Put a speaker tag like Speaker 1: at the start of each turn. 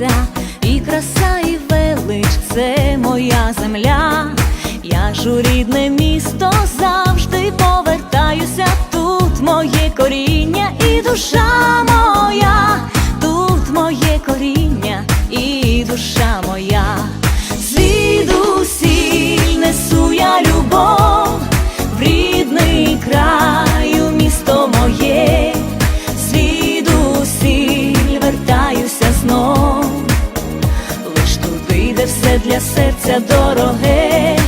Speaker 1: сонця, і краса, і велич це моя земля, я ж у рідне місто завжди повертаюся, тут моє коріння і душа моя, тут моє коріння і душа моя. Все для серця дороге,